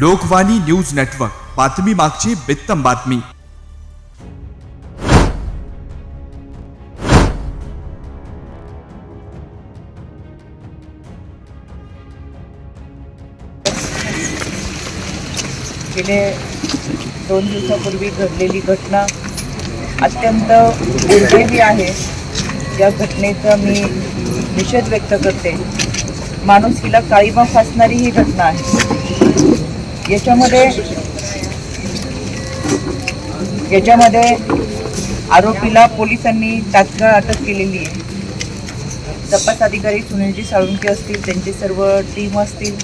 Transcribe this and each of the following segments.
Lokvani news network. बातमी मागची बित्तम बातमी. गेले दोन दिवसापूर्वी घडलेली घटना अत्यंत दुर्दैवी आहे. या घटनेचा मी निषेध व्यक्त करते. माणुसकीला काळीमा फासणारी ही घटना आहे. याच्यामध्ये याच्यामध्ये आरोपीला पोलिसांनी तात्काळ अटक केलेली आहे. तपास अधिकारी सुनीलजी साळुंके असतील त्यांची सर्व टीम असतील.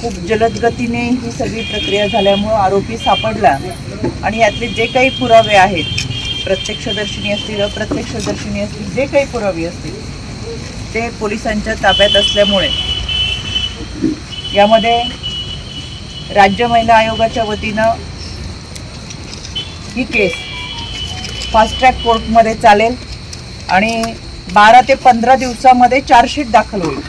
खूप जलद गतीने ही सगळी प्रक्रिया झाल्यामुळं आरोपी सापडला. आणि यातले जे काही पुरावे आहेत प्रत्यक्षदर्शिनी असतील अप्रत्यक्षदर्शिनी असतील जे काही पुरावे असतील ते पोलिसांच्या ताब्यात असल्यामुळे यामध्ये राज्य महिला आयोगाच्या वतीनं ही केस फास्ट ट्रॅक कोर्टमध्ये चालेल आणि बारा ते पंधरा दिवसामध्ये चार्जशीट दाखल होईल.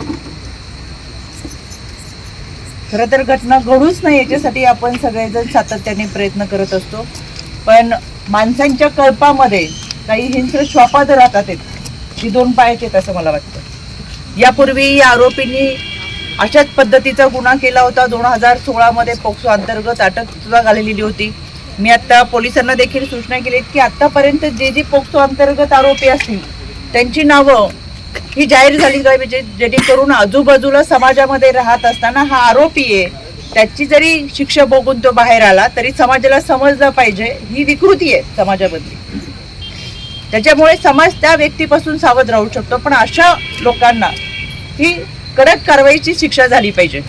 खरं तर घटना घडूच नाही याच्यासाठी आपण सगळेजण सातत्याने प्रयत्न करत असतो. पण माणसांच्या कल्पामध्ये काही हिंस्र श्वापाद राहतात आहेत. ती दोन पायाचे आहेत असं मला वाटतं. यापूर्वी या आरोपींनी अशाच पद्धतीचा गुन्हा केला होता. दोन हजार सोळामध्ये पोक्सो अंतर्गत अटक सुद्धा झालेली होती. मी आता पोलिसांना देखील सूचना केली की आत्तापर्यंत जे जे पोक्सो अंतर्गत आरोपी असतील त्यांची नावं ही जाहीर झाली पाहिजे म्हणजे जेणेकरून आजूबाजूला समाजामध्ये राहत असताना हा आरोपी आहे त्याची जरी शिक्षा बघून तो बाहेर आला तरी समाजाला समजलं पाहिजे. ही विकृती आहे समाजामधली. त्याच्यामुळे समाज त्या व्यक्तीपासून सावध राहू शकतो. पण अशा लोकांना ही कडक कारवाईची शिक्षा झाली पाहिजे.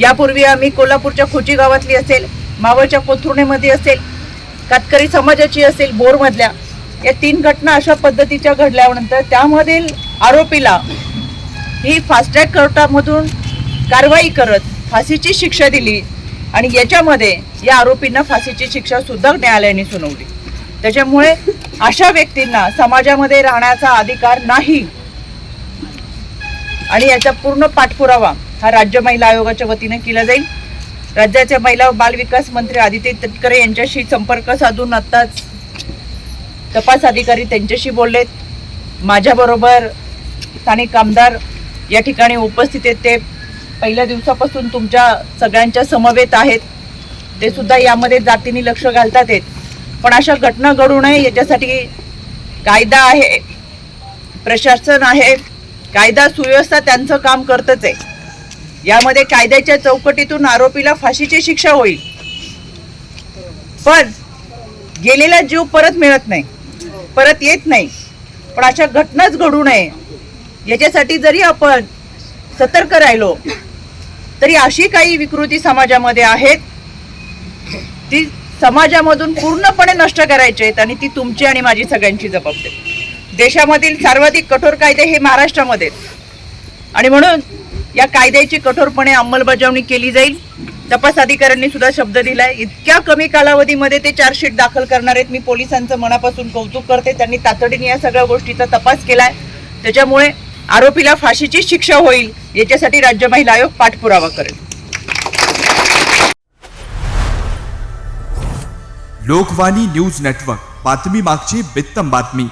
यापूर्वी आम्ही कोल्हापूरच्या खोची गावातली असेल मावळच्या कोथरुणेमध्ये असेल कातकरी समाजाची असेल बोरमधल्या या तीन घटना अशा पद्धतीच्या घडल्यानंतर त्यामधील आरोपीला ही फास्ट्रॅक कोर्टामधून कारवाई करत फाशीची शिक्षा दिली आणि याच्यामध्ये या आरोपींना फाशीची शिक्षा सुद्धा न्यायालयाने सुनावली. त्याच्यामुळे अशा व्यक्तींना समाजामध्ये राहण्याचा अधिकार नाही. आणि याचा पूर्ण पाठपुरावा हा राज्य महिला आयोगाच्या वतीने केला जाईल. राज्याचे महिला बालविकास मंत्री आदित्य तटकरे यांच्याशी संपर्क साधून आत्ताच तपास अधिकारी त्यांच्याशी बोललेत. माझ्याबरोबर स्थानिक आमदार या ठिकाणी उपस्थित आहेत. ते पहिल्या दिवसापासून तुमच्या सगळ्यांच्या समवेत आहेत. ते सुद्धा यामध्ये जातीने लक्ष घालतात आहेत. पण अशा घटना घडू नये याच्यासाठी कायदा आहे प्रशासन आहे कायदा सुव्यवस्था त्यांचं काम करतच आहे. यामध्ये कायद्याच्या चौकटीतून आरोपीला फाशीची शिक्षा होईल. पण गेलेला जीव परत मिळत नाही. परत येत नाही. पण अशा घटनाच घडू नये. याच्यासाठी जरी आपण सतर्क राहिलो तरी अशी काही विकृती समाजामध्ये आहेत ती समाजामधून पूर्णपणे नष्ट करायची आहेत आणि ती तुमची आणि माझी सगळ्यांची जबाबदारी. देशामधील सर्वाधिक कठोर कायदे हे महाराष्ट्रामध्ये आहेत. आणि म्हणून या कायद्याची कठोरपणे अंमलबजावणी केली जाईल. तपास अधिकाऱ्यांनी सुद्धा शब्द दिलाय. इतक्या कमी कालावधीमध्ये ते चार्जशीट दाखल करणार आहेत. मी पोलिसांचं मनापासून कौतुक करते. त्यांनी तातडीने या सगळ्या गोष्टीचा तपास केलाय. त्याच्यामुळे आरोपीला फाशीची शिक्षा होईल याच्यासाठी राज्य महिला आयोग पाठपुरावा करेल. Lokvani news network. बातमी मागची बित्तम बातमी.